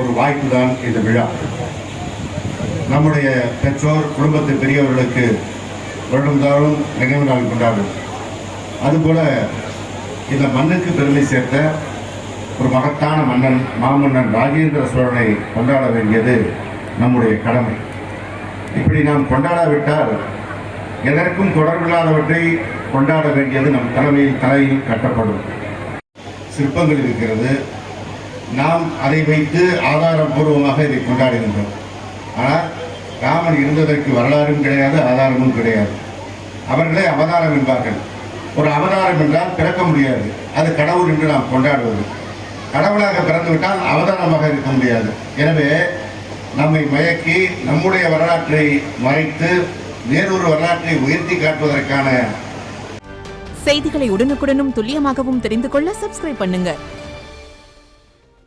ஒரு வாய்ப்பு தான் இந்த விழா. நம்முடைய பெற்றோர் குடும்பத்து பெரியவர்களுக்கு வருடம்தோறும் நினைவு நாள் கொண்டாடும் அதுபோல இந்த மண்ணுக்கு பெருமை சேர்த்த ஒரு மகத்தான மன்னன் மாமன்னன் ராஜேந்திர சோழனை கொண்டாட வேண்டியது நம்முடைய கடமை. இப்படி நாம் கொண்டாடாவிட்டால் எதற்கும் தொடர்பில்லாதவற்றை கொண்டாட வேண்டியது நம் தலைமையில் தலையில் கட்டப்படும். சிற்பங்கள் இருக்கிறது. நாம் அதை வைத்து ஆதாரபூர்வமாக இதை கொண்டாடுகின்றோம். ஆனால் ராமன் இருந்ததற்கு வரலாறும் கிடையாது ஆதாரமும் கிடையாது. அவர்களே அவதாரம் என்பார்கள். ஒரு அவதாரம் என்றால் பிறக்க முடியாது. அது கடவுள் என்று நாம் கொண்டாடுவது. கடவுளாக பிறந்துவிட்டால் அவதாரமாக இருக்க முடியாது. எனவே நம்மை மயக்கி நம்முடைய வரலாற்றை மறைத்து வேறொரு வரலாற்றை உயர்த்தி காட்டுவதற்கான செய்திகளை உடனுக்குடனும் துல்லியமாகவும் தெரிந்து கொள்ள சப்ஸ்கிரைப் பண்ணுங்க.